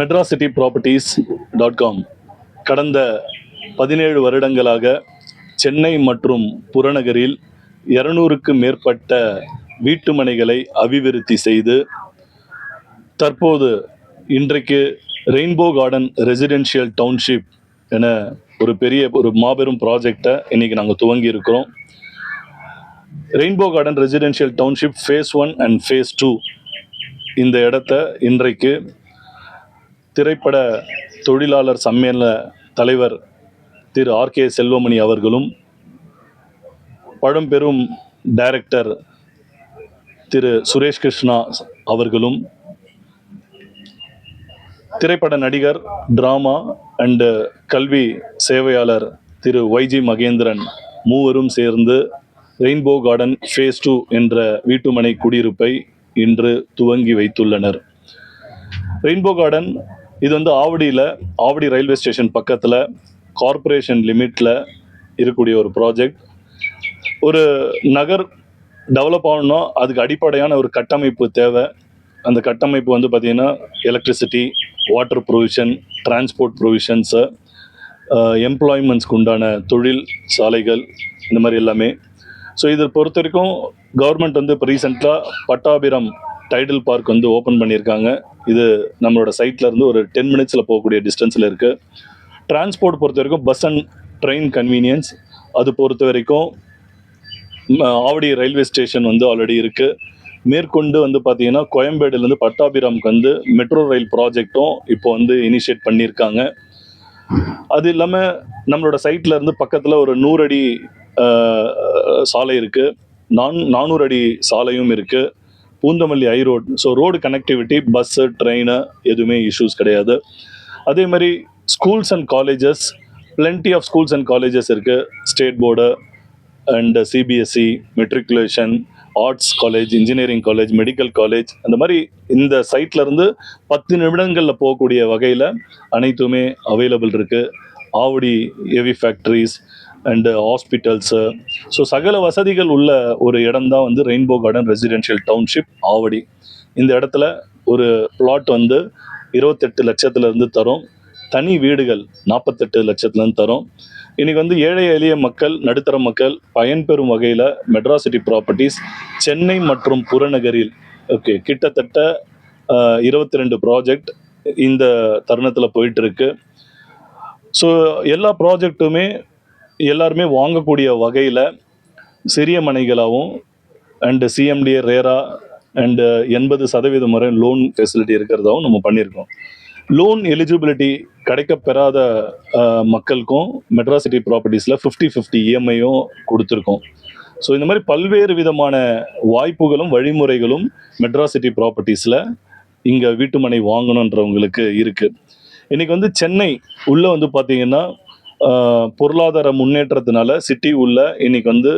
Madras city properties dot com கடந்த பதினேழு வருடங்களாக சென்னை மற்றும் புறநகரில் இருநூறுக்கு மேற்பட்ட வீட்டுமனைகளை அபிவிருத்தி செய்து தற்போது இன்றைக்கு ரெயின்போ கார்டன் ரெசிடென்ஷியல் டவுன்ஷிப் என ஒரு பெரிய ஒரு மாபெரும் ப்ராஜெக்டை இன்னைக்கு நாங்கள் துவங்கி இருக்கிறோம் rainbow garden residential township phase one and phase two இந்த இடத்த இன்றைக்கு திரைப்பட தொழிலாளர் சம்மேளன தலைவர் திரு ஆர் கே செல்வமணி அவர்களும் பழம்பெரும் டைரக்டர் திரு சுரேஷ் கிருஷ்ணா அவர்களும் திரைப்பட நடிகர் டிராமா அண்டு கல்வி சேவையாளர் திரு ஒய்ஜி மகேந்திரன் மூவரும் சேர்ந்து ரெயின்போ கார்டன் ஃபேஸ் டூ என்ற வீட்டுமனை குடியிருப்பை இன்று துவங்கி வைத்துள்ளனர். ரெயின்போ கார்டன் இது வந்து ஆவடியில் ஆவடி ரயில்வே ஸ்டேஷன் பக்கத்தில் கார்ப்பரேஷன் லிமிட்டில் இருக்கக்கூடிய ஒரு ப்ராஜெக்ட் ஒரு நகர் டெவலப் ஆகணும்னா அதுக்கு அடிப்படையான ஒரு கட்டமைப்பு தேவை. அந்த கட்டமைப்பு வந்து பார்த்திங்கன்னா electricity water provision transport provisions எம்ப்ளாய்மெண்ட்ஸ்க்கு உண்டான தொழில் சாலைகள் இந்த மாதிரி எல்லாமே. ஸோ இதை பொறுத்த வரைக்கும் கவர்மெண்ட் வந்து இப்போ ரீசெண்டாக பட்டாபிரம் டைடல் பார்க் வந்து ஓப்பன் பண்ணியிருக்காங்க. இது நம்மளோட சைட்ல இருந்து ஒரு டென் மினிட்ஸில் போகக்கூடிய டிஸ்டன்ஸில் இருக்குது டிரான்ஸ்போர்ட் பொறுத்த வரைக்கும் பஸ் அண்ட் ட்ரெயின் கன்வீனியன்ஸ் அது பொறுத்த வரைக்கும் ஆவடி ரயில்வே ஸ்டேஷன் வந்து ஆல்ரெடி இருக்குது மேற்கொண்டு வந்து பார்த்தீங்கன்னா கோயம்பேடுலேருந்து பட்டாபிராம்க்கு வந்து மெட்ரோ ரயில் ப்ராஜெக்டும் இப்போ வந்து இனிஷியேட் பண்ணியிருக்காங்க. அது இல்லாமல் நம்மளோட சைட்டில் இருந்து பக்கத்தில் ஒரு நூறு அடி சாலை இருக்குது நான் நானூறு அடி சாலையும் இருக்குது Poonamallee high road so road connectivity bus train எதுவுமே இஷ்யூஸ் கிடையாது. அதே மாதிரி schools and colleges plenty of schools and colleges இருக்குது state board and CBSE matriculation arts college engineering college medical college அந்த மாதிரி இந்த சைட்லேருந்து பத்து நிமிடங்களில் போகக்கூடிய வகையில் அனைத்துமே அவைலபிள் இருக்குது Avadi heavy factories and hospitals so சகல வசதிகள் உள்ள ஒரு இடம் தான் வந்து rainbow garden residential township Avadi. இந்த இடத்துல ஒரு பிளாட் வந்து இருபத்தெட்டு லட்சத்துலேருந்து தரும். தனி வீடுகள் நாற்பத்தெட்டு லட்சத்துலேருந்து தரும். இன்றைக்கி வந்து ஏழை எளிய மக்கள் நடுத்தர மக்கள் பயன்பெறும் வகையில் மெட்ராசிட்டி ப்ராப்பர்ட்டிஸ் சென்னை மற்றும் புறநகரில் ஓகே கிட்டத்தட்ட uh, இருபத்தி ரெண்டு ப்ராஜெக்ட் இந்த தருணத்தில் போயிட்டுருக்கு ஸோ எல்லா ப்ராஜெக்ட்டுமே எல்லாருமே வாங்கக்கூடிய வகையில் சிறிய மனைகளாகவும் அண்டு சிஎம்டிஏ ரேரா அண்டு எண்பது சதவீதம் வரை லோன் ஃபெசிலிட்டி இருக்கிறதாகவும் நம்ம பண்ணியிருக்கோம். லோன் எலிஜிபிலிட்டி கிடைக்கப்பெறாத மக்களுக்கும் மெட்ராசிட்டி ப்ராப்பர்ட்டிஸில் ஃபிஃப்டி ஃபிஃப்டி இஎம்ஐயும் கொடுத்துருக்கோம். ஸோ இந்த மாதிரி பல்வேறு விதமான வாய்ப்புகளும் வழிமுறைகளும் மெட்ராசிட்டி ப்ராப்பர்ட்டிஸில் இங்கே வீட்டுமனை வாங்கணுன்றவங்களுக்கு இருக்குது இன்றைக்கி வந்து சென்னை உள்ளே வந்து பார்த்தீங்கன்னா பொருளாதார முன்னேற்றத்தினால சிட்டி உள்ள இன்னைக்கு வந்து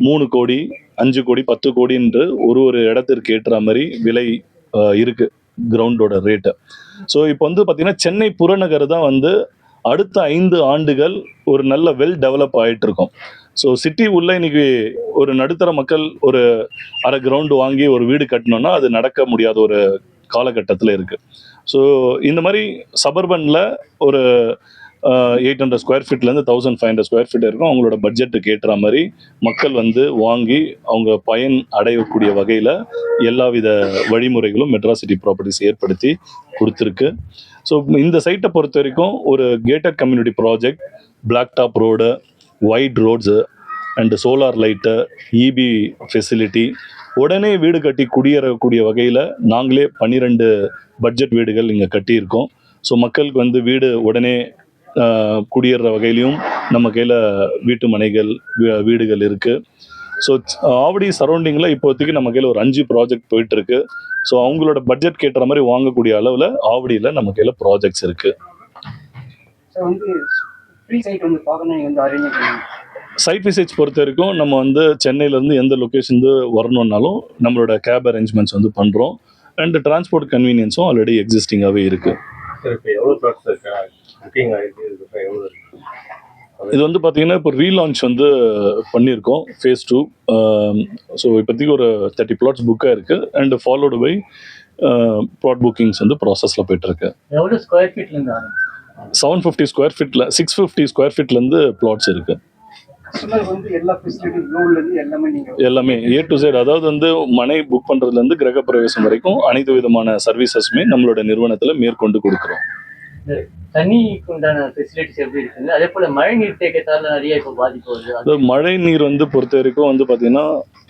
மூணு கோடி அஞ்சு கோடி பத்து கோடி என்று ஒரு ஒரு இடத்திற்கு ஏற்ற மாதிரி விலை இருக்கு கிரவுண்டோட ரேட்டு ஸோ இப்போ வந்து பார்த்தீங்கன்னா சென்னை புறநகர் தான் வந்து அடுத்த ஐந்து ஆண்டுகள் ஒரு நல்ல வெல் டெவலப் ஆகிட்டு இருக்கும். ஸோ சிட்டி உள்ள இன்னைக்கு ஒரு நடுத்தர மக்கள் ஒரு அரை கிரவுண்டு வாங்கி ஒரு வீடு கட்டணும்னா அது நடக்க முடியாத ஒரு காலகட்டத்தில் இருக்கு. ஸோ இந்த மாதிரி சபர்பனில் ஒரு eight hundred square ஃபீட்லேருந்து thousand five hundred square feet இருக்கும் அவங்களோட பட்ஜெட்டுக்கு ஏற்ற மாதிரி மக்கள் வந்து வாங்கி அவங்க பயன் அடையக்கூடிய வகையில் எல்லாவித வழிமுறைகளும் மெட்ராசிட்டி ப்ராப்பர்ட்டிஸ் ஏற்படுத்தி கொடுத்துருக்கு. ஸோ இந்த சைட்டை பொறுத்த வரைக்கும் ஒரு gated community project black top road wide roads and solar light EB facility உடனே வீடு கட்டி குடியேறக்கூடிய வகையில் நாங்களே பன்னிரெண்டு பட்ஜெட் வீடுகள் இங்கே கட்டியிருக்கோம். ஸோ மக்களுக்கு வந்து வீடு உடனே குடியேற வகையிலையும் நம்ம கையில் வீட்டு மனைகள் வீ- வீடுகள் இருக்குது ஸோ ஆவடி சரௌண்டிங்கில் இப்போதைக்கு நம்ம கையில் ஒரு அஞ்சு ப்ராஜெக்ட் போயிட்டு இருக்கு ஸோ அவங்களோட பட்ஜெட் கேட்டுற மாதிரி வாங்கக்கூடிய அளவில் ஆவடியில் நம்ம கையில் ப்ராஜெக்ட்ஸ் இருக்குது சார் வந்து ஃப்ரீ சைட் விசிட்ஸ் பொறுத்த வரைக்கும் நம்ம வந்து சென்னையிலேருந்து எந்த லொக்கேஷன் வரணுன்னாலும் நம்மளோட கேப் அரேஞ்ச்மெண்ட்ஸ் வந்து பண்ணுறோம் அண்ட் டிரான்ஸ்போர்ட் கன்வீனியன்ஸும் ஆல்ரெடி எக்ஸிஸ்டிங்காகவே இருக்குது புக்கிங் ஆகிருக்கு இதுக்கப்புறம் எவ்வளோ இருக்கு? இது வந்து பார்த்தீங்கன்னா இப்போ ரீலான்ச் வந்து பண்ணியிருக்கோம் ஃபேஸ் டூ ஸோ இப்போதைக்கு ஒரு தேர்ட்டி பிளாட்ஸ் புக்காக இருக்குது and followed by plot bookings வந்து ப்ராசஸில் போயிட்டுருக்கு. எவ்வளோ ஸ்கொயர் ஃபீட்லேருந்து செவன் ஃபிஃப்டி ஸ்கொயர் ஃபீட்டில் சிக்ஸ் ஃபிஃப்டி ஸ்கொயர் ஃபீட்லேருந்து பிளாட்ஸ் இருக்குது கஸ்டமருக்கு வந்து எல்லா ஃபெசிலிட்டி லோன்ல இருந்து எல்லாமே நீங்க எல்லாமே ஏ டு Z. அதாவது வந்து மனை புக் பண்ணுறதுலேருந்து கிரகப்பிரவேசம் வரைக்கும் அனைத்து விதமான சர்வீசஸுமே நம்மளோட நிறுவனத்தில் மேற்கொண்டு கொடுக்குறோம். தண்ணிக்கு உண்டான ஃபெசிலிட்டிஸ் எப்படி இருக்குங்க அதே போல மழை நீர் தேக்கத்தால நிறைய இப்போ பாதிப்பு வருது. அது அது மழை நீர் வந்து பொறுத்த வரைக்கும் வந்து பார்த்தீங்கன்னா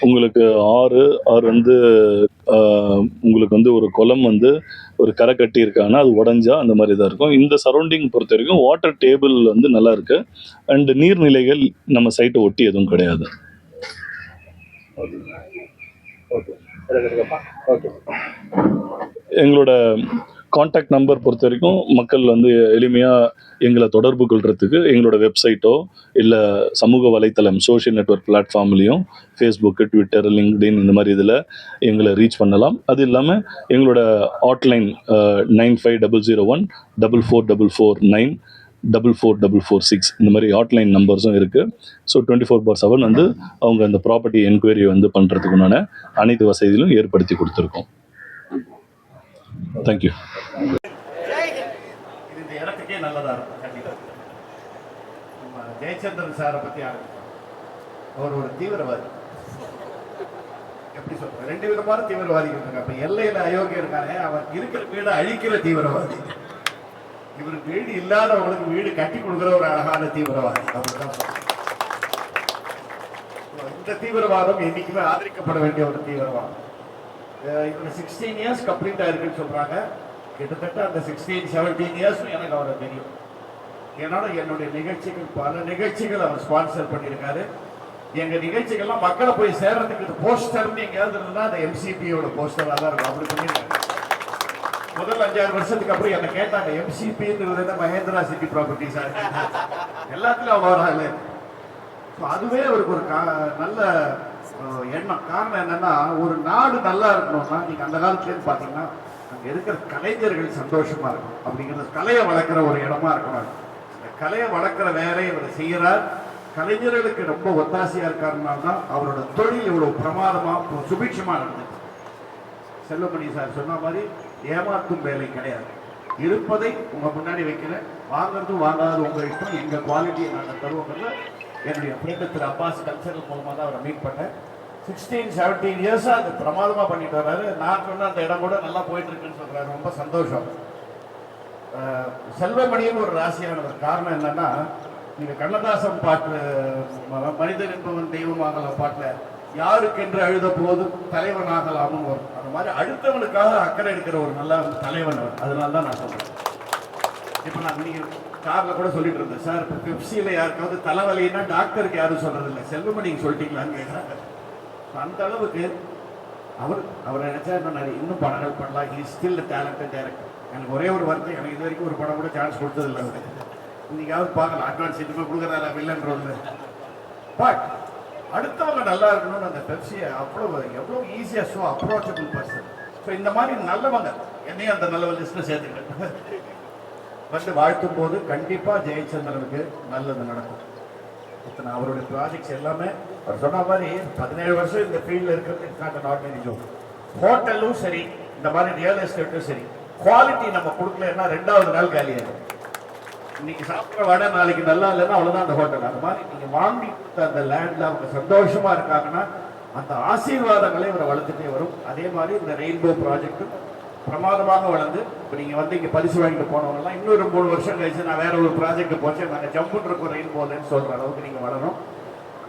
உங்களுக்கு ஆறு ஆறு வந்து உங்களுக்கு வந்து ஒரு குளம் வந்து ஒரு கரை கட்டி இருக்காங்கன்னா அது உடஞ்சா அந்த மாதிரி தான் இருக்கும். இந்த சரௌண்டிங் பொறுத்த வரைக்கும் வாட்டர் டேபிள் வந்து நல்லா இருக்கு. அண்ட் நீர்நிலைகள் நம்ம சைட்டை ஒட்டி எதுவும் கிடையாது. எங்களோட காண்டாக்ட் நம்பர் பொறுத்த வரைக்கும் மக்கள் வந்து எளிமையாக எங்களை தொடர்பு கொள்றதுக்கு எங்களோட வெப்சைட்டோ இல்லை சமூக வலைத்தளம் சோஷியல் நெட்வொர்க் பிளாட்ஃபார்ம்லேயும் ஃபேஸ்புக்கு ட்விட்டர் லிங்க்டின் இந்த மாதிரி இதில் எங்களை ரீச் பண்ணலாம். அது இல்லாமல் எங்களோட hotline nine five double zero one double four double four nine double four double four six இந்த மாதிரி ஹாட்லைன் நம்பர்ஸும் இருக்குது so twenty four four seven வந்து அவங்க அந்த ப்ராப்பர்ட்டி என்கொயரி வந்து பண்ணுறதுக்குண்டான அனைத்து வசதிகளும் ஏற்படுத்தி கொடுத்துருக்கோம். தேங்க்யூ இந்த இடத்துக்கே நல்லதா இருக்கும் கண்டிப்பாக நம்ம ஜெயச்சந்திரன் சாரை பற்றி ஆரம்பிப்போம். அவர் ஒரு தீவிரவாதி. எப்படி சொல்ற ரெண்டு விதமான தீவிரவாதிகள் இருக்காங்க. அப்ப எல்லையில அயோக்கியம் இருக்காங்க அவர் இருக்கிற வீடு அழிக்கிற தீவிரவாதி. இவர் வீடு இல்லாதவங்களுக்கு வீடு கட்டி கொடுக்கிற ஒரு அழகான தீவிரவாதி. அப்படிதான் இந்த தீவிரவாதம் என்னைக்குமே ஆதரிக்கப்பட வேண்டிய ஒரு தீவிரவாதம். இவங்க சிக்ஸ்டீன் இயர்ஸ் கம்ப்ளீட் ஆயிருக்குன்னு சொல்கிறாங்க கிட்டத்தட்ட அந்த சிக்ஸ்டீன் செவன்டீன் இயர்ஸும் எனக்கு அவரை தெரியும். ஏன்னா என்னுடைய நிகழ்ச்சிகள் பல நிகழ்ச்சிகள் அவர் ஸ்பான்சர் பண்ணியிருக்காரு. எங்கள் நிகழ்ச்சிகள்லாம் மக்களை போய் சேர்றதுக்கு போஸ்டர்னு எங்கேயாவது இருந்தால் அந்த எம்சிபியோட போஸ்டராக தான் இருக்கும். அப்படி பண்ணியிருக்காங்க முதல் அஞ்சாறு வருஷத்துக்கு அப்புறம் என்ன கேட்டாங்க எம்சிபின்னு மகேந்திரா சிட்டி சார் எல்லாத்துலயும் அவர் அதுவே அவருக்கு ஒரு கா- நல்ல எண்ணம் காரணம் என்னன்னா ஒரு நாடு நல்லா இருக்கணும்னா நீங்க அந்த காலத்துலேருந்து பார்த்தீங்கன்னா அங்கே இருக்கிற கலைஞர்கள் சந்தோஷமா இருக்கும் அப்படிங்கிறது கலையை வளர்க்குற ஒரு இடமா இருக்கணும். இந்த கலையை வளர்க்குற வேலையை இவர் செய்கிறார் கலைஞர்களுக்கு ரொம்ப ஒத்தாசையா இருக்காருனால தான் அவரோட தொழில் இவ்வளவு பிரமாதமா சுபிட்சமா நடந்தது செல்லமணி சார் சொன்ன மாதிரி ஏமாற்றும் வேலை கிடையாது. இருப்பதை உங்க முன்னாடி வைக்கிறேன். வாங்குறதும் வாங்காதது உங்க இஷ்டம் எங்க குவாலிட்டியை நாங்கள் தருவோங்கிறத என்னுடைய ஃப்ரெண்டு அப்பாஸ் கல்ச்சரல் மூலமாக தான் அவரை மீட் பண்ணேன். சிக்ஸ்டீன் செவன்டீன் இயர்ஸாக அது பிரமாதமாக பண்ணிட்டு வர்றாரு. நான் சொன்ன அந்த இடம் கூட நல்லா போயிட்டுருக்குன்னு சொல்கிறாரு ரொம்ப சந்தோஷம். செல்வமணியும் ஒரு ராசியானவர். காரணம் என்னன்னா நீங்கள் கண்ணதாசன் பாட்டு மனிதன் என்பவன் தெய்வம் ஆகலாம் பாட்டில் யாருக்கென்று அழுத போது தலைவன் ஆகலாமும் வரும். அந்த மாதிரி அடுத்தவனுக்காக அக்கறை எடுக்கிற ஒரு நல்ல தலைவன் அவர். அதனால தான் நான் சொல்கிறேன் இப்போ நான் நீங்க காரில் கூட சொல்லிட்டு இருந்தேன். சார் இப்போ பெப்சியில் யாருக்காவது தலைவலின்னா டாக்டருக்கு யாரும் சொல்கிறது இல்லை செல்வமணி நீங்க சொல்லிட்டீங்களான்னு கேட்குறாங்க அந்த அளவுக்கு அவர் அவர் நினைச்சா இன்னும் இன்னும் படங்கள் பண்ணலாம். ஹி ஸ்டில் டேலண்டட் டேரக்டர் எனக்கு ஒரே ஒரு வார்த்தை எனக்கு இது வரைக்கும் ஒரு படம் கூட சான்ஸ் கொடுத்ததில்லை அவர். இன்னைக்காவது பார்க்கலாம். அட்வான்ஸ் எதுவுமே கொடுக்குறாரா வில்லன் பட் அடுத்தவங்க நல்லா இருக்கணும்னு அந்த பெப்சியை அவ்வளோ எவ்வளோ ஈஸியாக ஸோ அப்ரோச்சபிள் பர்சன் ஸோ இந்த மாதிரி நல்லவங்க என்னையும் அந்த நல்ல லிஸ்ட்டில் சேர்த்துக்கிட்டேன் வந்து வாழ்த்தும் போது கண்டிப்பாக ஜெயச்சந்திரனுக்கு நல்லது நடக்கும். இத்தனை அவருடைய ப்ராஜெக்ட்ஸ் எல்லாமே அவர் சொன்ன மாதிரி பதினேழு வருஷம் இந்த ஃபீல்டில் இருக்கிறது இட்ஸ் நாட் அன் ஆர்டினரி ஹோட்டலும் சரி இந்த மாதிரி ரியல் எஸ்டேட்டும் சரி குவாலிட்டி நம்ம கொடுக்கலன்னா ரெண்டாவது நாள் காலியாகும் இன்னைக்கு சாப்பிட்ற வடை நாளைக்கு நல்லா இல்லைன்னா அவ்வளோதான் அந்த ஹோட்டல் அந்த மாதிரி நீங்கள் வாங்கி கொடுத்த அந்த லேண்டில் அவங்க சந்தோஷமா இருக்காங்கன்னா அந்த ஆசீர்வாதங்களை இவரை வளர்த்துட்டே வரும். அதே மாதிரி இந்த ரெயின்போ ப்ராஜெக்ட்டும் பிரமாதமாக வளர்ந்து இப்போ நீங்கள் வந்து இங்கே பரிசு வாங்கிட்டு போனவங்கலாம் இன்னொரு மூணு வருஷம் கழிச்சு நான் வேற ஒரு ப்ராஜெக்ட் போச்சு. நாங்கள் ஜம்புன்னு இருக்கோம் ரெயின்போலன்னு சொல்கிற அளவுக்கு நீங்கள் வளரும்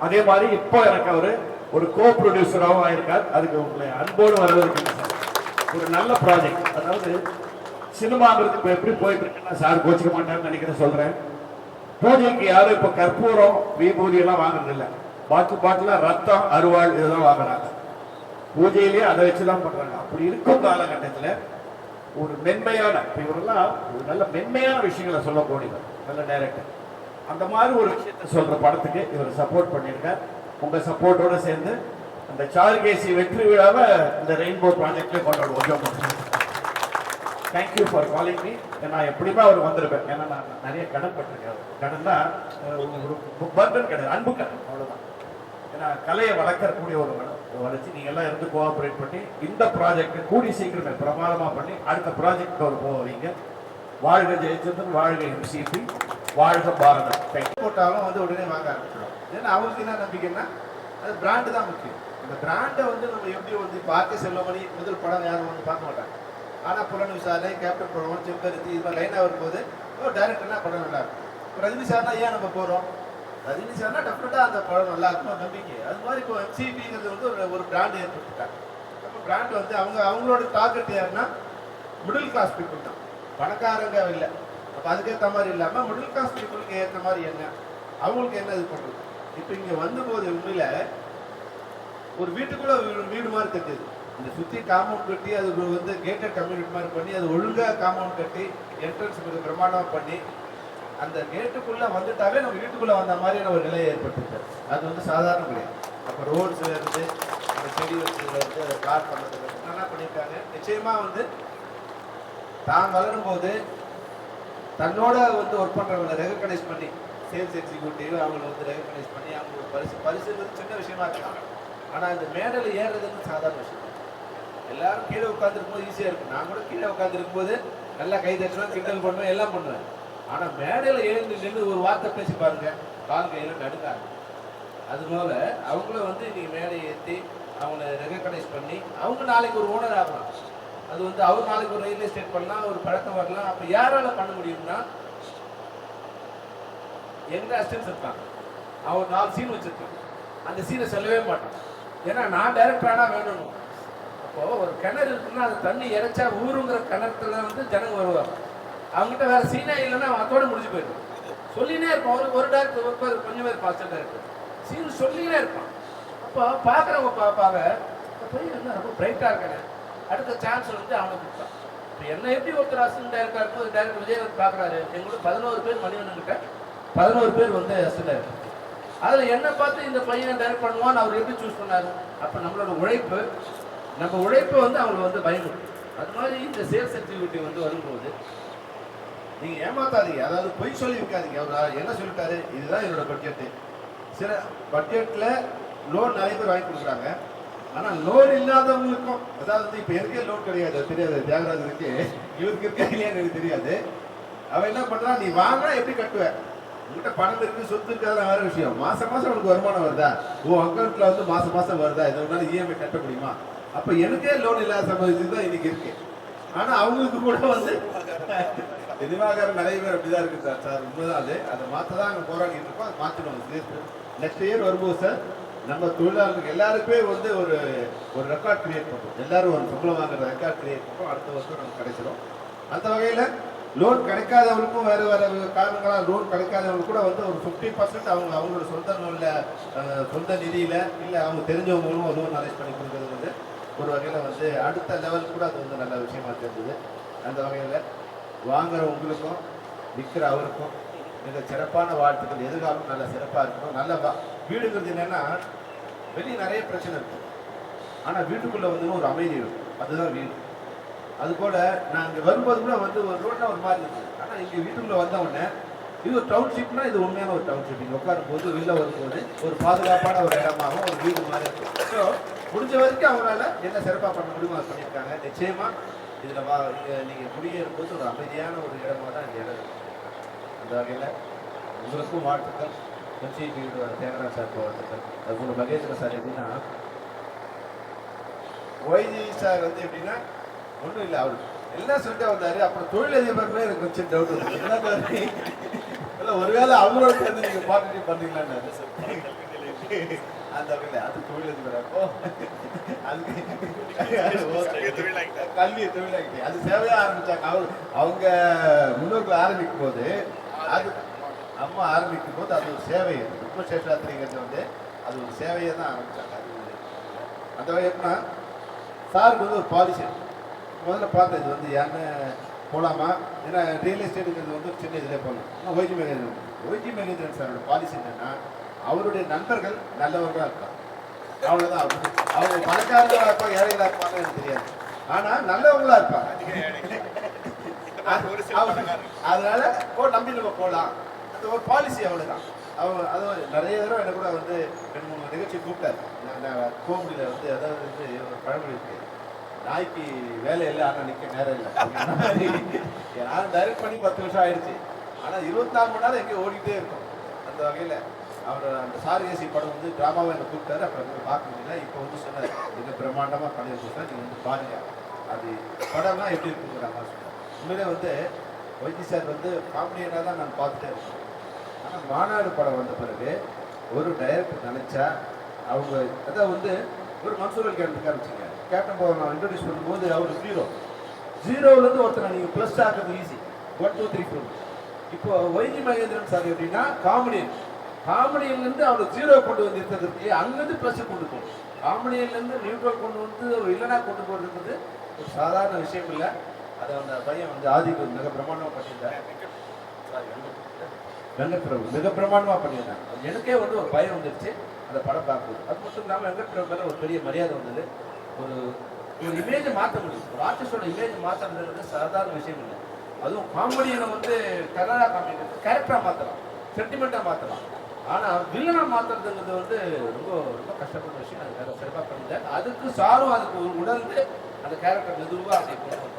அதே மாதிரி இப்போ எனக்கு அவர் ஒரு கோ ப்ரொடியூசராகவும் ஆயிருக்கார். அதுக்கு உங்களை அன்போடு வரவேற்கிறேன் சார். ஒரு நல்ல ப்ராஜெக்ட் அதாவது சினிமாங்கிறது இப்போ எப்படி போயிட்டு இருக்குன்னா சார் கோச்சிக்க மாட்டாருன்னு நினைக்கிறேன் சொல்கிறேன் பூஜைக்கு யாரும் இப்போ கற்பூரம் விபூதி எல்லாம் வாங்குறது பாட்டில் பாட்டு ரத்தம் அருவாள் இதெல்லாம் வாங்குறாங்க. பூஜையிலேயே அதை வச்சு தான் பண்றாங்க. அப்படி இருக்கும் காலகட்டத்தில் ஒரு மென்மையான இப்ப இவரெல்லாம் ஒரு நல்ல மென்மையான விஷயங்களை சொல்லக்கூடியவர் நல்ல டைரக்டர் அந்த மாதிரி ஒரு விஷயத்தை சொல்ற படத்துக்கு இவர் சப்போர்ட் பண்ணியிருக்கார். உங்க சப்போர்ட்டோட சேர்ந்து அந்த சார்கேசி வெற்றி விழாவை இந்த ரெயின்போ ப்ராஜெக்ட்ல கொண்டாடுவோம். தேங்க்யூ ஃபார் காலிங் மீ நான் எப்படியுமே அவர் வந்திருப்பேன் ஏன்னா நான் நிறைய கடன் பட்டிருக்கேன். கடன் தான் ஒரு பர்டன் கிடையாது. அன்பு கடன். அவ்வளோதான் ஏன்னா கலையை வளர்க்கக்கூடிய ஒரு கடன் வளைச்சு நீங்கள் எல்லாம் இருந்து கோஆப்ரேட் பண்ணி இந்த ப்ராஜெக்ட்டை கூடி சீக்கிரமே பிரமாதமாக பண்ணி அடுத்த ப்ராஜெக்ட் ஒரு போவீங்க வாழ்க ஜெயச்சந்திரன் வாழ்க எம்சிபி வாழ்க பாரதம். Thank போட்டாலும் வந்து உடனே வாங்க ஆரம்பிச்சிடும். ஏன்னா அவங்களுக்கு என்ன நம்பிக்கைன்னா அது பிராண்டு தான் முக்கியம். இந்த பிராண்டை வந்து நம்ம எப்படி வந்து பார்த்து செல்ல செல்வமணி முதல் படம் யாரும் வந்து பார்க்க மாட்டாங்க. ஆனால் புலன் விசாரணை கேப்டன் படம் செம்பருத்தி இது மாதிரி லைனாக வரும்போது ஓ டேரக்டர்னா படம் நல்லா இருக்கும். ரஜினி சார்னா ஏன் நம்ம போகிறோம் ரஜினி சார்னா டெஃபினட்டாக அந்த படம் நல்லா இருக்கும். நம்பிக்கை. அது மாதிரி இப்போ எம்சிபிங்கிறது வந்து ஒரு ஒரு பிராண்ட் ஏற்படுத்திட்டாங்க. அப்போ பிராண்ட் வந்து அவங்க அவங்களோட டார்கெட் யாருன்னா மிடில் கிளாஸ் பீப்புள் தான். பணக்காரங்க இல்லை. அப்போ அதுக்கேற்ற மாதிரி இல்லாமல் மிடில் கிளாஸ் பீப்புளுக்கு ஏற்ற மாதிரி என்ன? அவங்களுக்கு என்ன இது பண்ணுறது இப்போ இங்கே வந்தபோது உண்மையில் ஒரு வீட்டுக்குள்ளே வீடு மாதிரி கட்டியது. இந்த சுற்றி காம்பவுண்ட் கட்டி அது வந்து கேட்டட் கம்யூனிட்டி மாதிரி பண்ணி அது ஒழுங்காக காம்பவுண்ட் கட்டி என்ட்ரன்ஸ் பிரமாண்டமாக பண்ணி அந்த கேட்டுக்குள்ளே வந்துட்டாவே நம்ம வீட்டுக்குள்ளே வந்த மாதிரியான ஒரு நிலையை ஏற்பட்டுச்சு அது வந்து சாதாரண கிடையாது அப்போ ரோட்ஸ்ல இருந்து அந்த செடி வச்சதுல இருந்து அதை கார் பண்ணதுல இருந்து நல்லா பண்ணியிருக்காங்க நிச்சயமாக வந்து தான் வளரும்போது தன்னோட வந்து ஒர்க் பண்றவங்களை ரெகக்னைஸ் பண்ணி சேல்ஸ் எக்ஸிக்யூட்டிவ் அவங்களை வந்து ரெகக்னைஸ் பண்ணி அவங்களுக்கு பரிசு பரிசுன்றது சின்ன விஷயமா இருக்கலாம். ஆனால் இந்த மேடையில் ஏறுறதுன்னு சாதாரண விஷயம். எல்லாரும் கீழே உட்காந்துருக்கும் போது ஈஸியாக இருக்கும். நான் கூட கீழே உட்காந்துருக்கும் போது நல்லா கை தட்டுவேன் கிண்டல் பண்ணுவேன் எல்லாம் பண்ணுவேன். ஆனால் மேடையில் எழுந்து நின்று ஒரு வார்த்தை பேசி பாருங்க. கால் கையில் நடுக்காங்க அதுபோல அவங்கள வந்து நீ மேடையை ஏற்றி அவங்கள ரெகக்னைஸ் பண்ணி அவங்க நாளைக்கு ஒரு ஓனர் ஆகலாம். அது வந்து அவர் நாளைக்கு ஒரு ரயில்வே ஸ்டேட் பண்ணலாம் ஒரு பழக்கம் வரலாம். அப்போ யாரால பண்ண முடியும்னா எங்க அசிஸ்டன்ஸ் இருப்பாங்க. அவன் நாலு சீன் வச்சிருக்கான் அந்த சீனை சொல்லவே மாட்டான் ஏன்னா நான் டைரக்டரானா வேணும். அப்போ ஒரு கிணறு இருக்குன்னா அது தண்ணி இறைச்சா ஊருங்கிற கிணத்துல வந்து ஜனங்க வருவாங்க. அவங்ககிட்ட வேற சீனே இல்லைன்னா அவன் அதோட முடிஞ்சு போயிடும். சொல்லினே இருப்பான். ஒரு ஒரு டேரக்டர் ஒரு பேர் கொஞ்சம் பேர் பாஸ்டர் டேரக்டர் சீன் சொல்லினே இருப்பான். அப்போ பார்க்குறவங்க பார்ப்பாங்க. இந்த பையன் என்ன ரொம்ப பிரைட்டாக இருக்கானே. அடுத்த சான்ஸ் வந்து அவனை கொடுத்தான் இப்போ என்ன எப்படி ஒருத்தர் அசிஸ்டன்ட் டேரக்டர் இருக்கும் டேரக்டர் விஜய் வந்து பார்க்குறாரு? எங்களோட பதினோரு பேர் மணிவண்ணன்கிட்ட பதினோரு பேர் வந்து அசிஸ்டன்ட் டேரக்டர் அதில் என்ன பார்த்து இந்த பையனை டைரக்ட் பண்ணுவான்னு அவர் எப்படி சூஸ் பண்ணாரு? அப்போ நம்மளோட உழைப்பு நம்ம உழைப்பு வந்து அவங்களுக்கு வந்து பயன்படும் அது மாதிரி இந்த சேல்ஸ் எக்ஸிக்யூட்டிவ் வந்து வரும்போது நீங்க ஏமாத்தாதீங்க. அதாவது பொய் சொல்லி இருக்காதீங்க அவர் என்ன சொல்லிட்டாரு? இதுதான் என்னோட பட்ஜெட்டு சில பட்ஜெட்ல லோன் நிறைய பேர் வாங்கி கொடுக்குறாங்க. ஆனா லோன் இல்லாதவங்களுக்கும் அதாவது இப்போ இப்ப லோன் கிடையாது? தெரியாது. தியாகராஜ் இருக்கு இவருக்கு இருக்கா இல்லையான்னு எனக்கு தெரியாது. அவன் என்ன பண்றான்? நீ வாங்கினா எப்படி கட்டுவ? உங்ககிட்ட பணம் இருக்கு சொத்து இருக்காதான் வேற விஷயம். மாசம் மாசம் உனக்கு வருமானம் வருதா? உன் அக்கௌண்ட்ல வந்து மாசம் மாசம் வருதா? இதை உன்னால இஎம்ஐ கட்ட முடியுமா? அப்ப எனக்கே லோன் இல்லாத சம்பவத்துக்கு தான் இன்னைக்கு இருக்கு. ஆனா அவங்களுக்கு கூட வந்து திவாகர் நிறைய பேர் அப்படிதான் இருக்கு சார். சார் உண்மைதான் அது. அதை மாற்ற தான் அங்கே போராடிட்டு இருக்கோம். அதை மாற்றணும் நெக்ஸ்ட் இயர் வரும்போது சார் நம்ம தொழிலாளர்களுக்கு எல்லாருக்குமே வந்து ஒரு ஒரு ரெக்கார்ட் கிரியேட் பண்ணுறோம் எல்லாரும் ஒரு சம்பளம் வாங்குற ரெக்கார்ட் கிரியேட் பண்ணுறோம் அடுத்த வருஷம் நமக்கு கிடைச்சிடும் அந்த வகையில் லோன் கிடைக்காதவங்களுக்கும் வேறு வேறு காரணங்களாக லோன் கிடைக்காதவங்களுக்கு கூட வந்து ஒரு ஃபிஃப்டி பர்சன்ட் அவங்க அவங்களோட சொந்த நூலில் சொந்த நிதியில் இல்லை அவங்க தெரிஞ்சவங்களும் லோன் அரேஞ்ச் பண்ணி கொடுக்குறது வந்து ஒரு வகையில் வந்து அடுத்த லெவல் கூட அது வந்து நல்ல விஷயமா தெரிஞ்சது. அந்த வகையில் வாங்குகிற உங்களுக்கும் விற்கிற அவருக்கும் மிக சிறப்பான வாழ்த்துக்கள். எதிர்காலம் நல்ல சிறப்பாக இருக்கணும். நல்ல வீடுங்கிறது என்னன்னா வெளியே நிறைய பிரச்சனை இருக்கும் ஆனால் வீட்டுக்குள்ளே வந்து ஒரு அமைதி இருக்கும் அதுதான் வீடு. அது போல நான் இங்கே வரும்போது கூட வந்து ஒரு ரோட்டில் ஒரு மாதிரி இருந்துச்சு. ஆனால் இங்கே வீட்டுக்குள்ளே வந்த உடனே இது ஒரு டவுன்ஷிப்னா இது உண்மையான ஒரு டவுன்ஷிப் இங்கே உட்காரும் போது வெளில வரும்போது ஒரு பாதுகாப்பான ஒரு இடமாகவும் ஒரு வீடு மாதிரி இருக்கும். ஸோ முடிஞ்ச வரைக்கும் அவரால் என்ன சிறப்பாக பண்ண முடியுமோ அதை பண்ணியிருக்காங்க. நிச்சயமாக இதில் வா நீங்கள் குடியேறும் போது ஒரு அமைதியான ஒரு இடமா தான் இந்த இடம் அந்த வகையில் உங்களுக்கும் வாழ்த்துக்கள். எம்சிபி தேவராஜ் சார் வாழ்த்துக்கள். அதுபோல் மகேந்திர சார் எப்படின்னா ஒய்ஜி சார் வந்து எப்படின்னா ஒன்றும் இல்லை அவர். எல்லாம் சொல்லிட்டு வந்தார். அப்புறம் தொழிலதிபர்னு எனக்கு கொஞ்சம் டவுட் வந்து என்ன மாதிரி? இல்லை ஒருவேளை அவங்களோட சேர்ந்து நீங்கள் பார்த்துட்டு பண்ணீங்களான்னு சார்? வகையில் அது தொழிலதிபர் அப்போ அதுக்கு கல்வி தொழிலாக்கி அது சேவையா ஆரம்பிச்சாங்க. அவர் அவங்க முன்னோர்கள் ஆரம்பிக்கும் போது அது அம்மா ஆரம்பிக்கும் போது அது ஒரு சேவை. ருக்ம சேஷாத்திரிங்கிறது வந்து அது ஒரு சேவையை தான் ஆரம்பிச்சாங்க. அது அந்த எப்படின்னா சாருக்கு வந்து ஒரு பாலிசி முதல்ல பார்த்தேன் இது வந்து யாருன்னு போகலாமா ஏன்னா ரியல் எஸ்டேட்டுங்கிறது வந்து சின்ன இதில் போகலாம் ஆனால் ஒய்ஜி மகேந்திரன் ஒய்ஜி மகேந்திரன் சாரோட பாலிசி என்னன்னா அவருடைய நண்பர்கள் நல்லவர்களாக இருப்பாங்க. அவ்வளோதான் அவங்க அவங்க பணக்காரங்களா இருப்பாங்க ஏழைகளா இருப்பாங்க எனக்கு தெரியாது. ஆனால் நல்லவங்களா இருப்பாங்க. அதனால போ நம்பி நம்ம போகலாம் அந்த ஒரு பாலிசி அவ்வளோதான் அவங்க அது நிறைய தடவை எனக்கு கூட வந்து ரெண்டு மூணு நிகழ்ச்சி கூப்பிட்டாரு. கோமடியில் வந்து அதாவது வந்து ஒரு பழமொழி இருக்கு. நாய்க்கு வேலை இல்லை ஆனால் நிற்க நேரம் இல்லை. நான் டைரக்ட் பண்ணி பத்து வருஷம் ஆயிடுச்சு. ஆனால் இருபத்தி நாலு மணி நேரம் எங்கேயும் ஓடிட்டே இருக்கும். அந்த வகையில் அவர் அந்த சார் ஏசி படம் வந்து ட்ராமாவை என்னை கூப்பிட்டாரு. அப்புறம் போய் பார்க்க முடியல. இப்போ வந்து சொன்னார் இது பிரம்மாண்டமாக பண்ணியிருக்கோம் சார். நீங்கள் வந்து பாருங்க. அது படம்லாம் எப்படி இருக்குங்கிற மாதிரி சொன்னார் உண்மையிலே வந்து வைத்தி சார் வந்து காமெடியனாக தான் நான் பார்த்துட்டே இருக்கேன் ஆனால் மாநாடு படம் வந்த பிறகு ஒரு டைரக்டர் நினச்சா அவங்க அதான் வந்து ஒரு மன்சூரல் அலி கேப்டன் காமிச்சிங்க கேப்டன் பவர் நான் இன்ட்ரடியூஸ் பண்ணும்போது அவர் ஜீரோ ஜீரோலேருந்து ஒருத்தனை நீங்கள் ப்ளஸ் ஆக்குறது easy one two three four இப்போ வைத்தி மகேந்திரன் சார் எப்படின்னா காமெடியன் காமெடியிலேருந்து அவர் ஜீரோ கொண்டு வந்து இருக்கிறதுக்கு அங்கேருந்து ப்ளஸ் கொண்டு போகணும். காமெடியிலேருந்து நியூட்ரல் கொண்டு வந்து ஒரு இல்லைனா கொண்டு போகிறதுங்கிறது ஒரு சாதாரண விஷயம் இல்லை. அதை அந்த பையன் வந்து ஆதிக்கு மிக பிரமாண்டமாக பண்ணியிருந்தார். வெங்கட் பிரபு மிக பிரமாண்டமாக பண்ணியிருந்தாங்க அது எனக்கே வந்து ஒரு பயம் வந்துருச்சு. அந்த படம் பார்க்குறது அது மட்டும் இல்லாமல் வெங்கட் பிரபு மேலே ஒரு பெரிய மரியாதை வந்தது. ஒரு ஒரு இமேஜை மாற்ற முடியும். ஒரு ஆர்டிஸ்டோட இமேஜ் மாற்றுறது சாதாரண விஷயம் இல்லை. அதுவும் காமெடியை வந்து கலராக காமெடி கேரக்டராக மாற்றலாம் சென்டிமெண்ட்டாக மாற்றலாம் ஆனால் வில்லனை மாத்துறதுங்கிறது வந்து ரொம்ப ரொம்ப கஷ்டப்பட்ட விஷயம். அது வேறு சிறப்பாக பண்ணிட்டார். அதுக்கு சாரும் அதுக்கு உணர்ந்து அந்த கேரக்டர் மெதுவாக அதை கொண்டு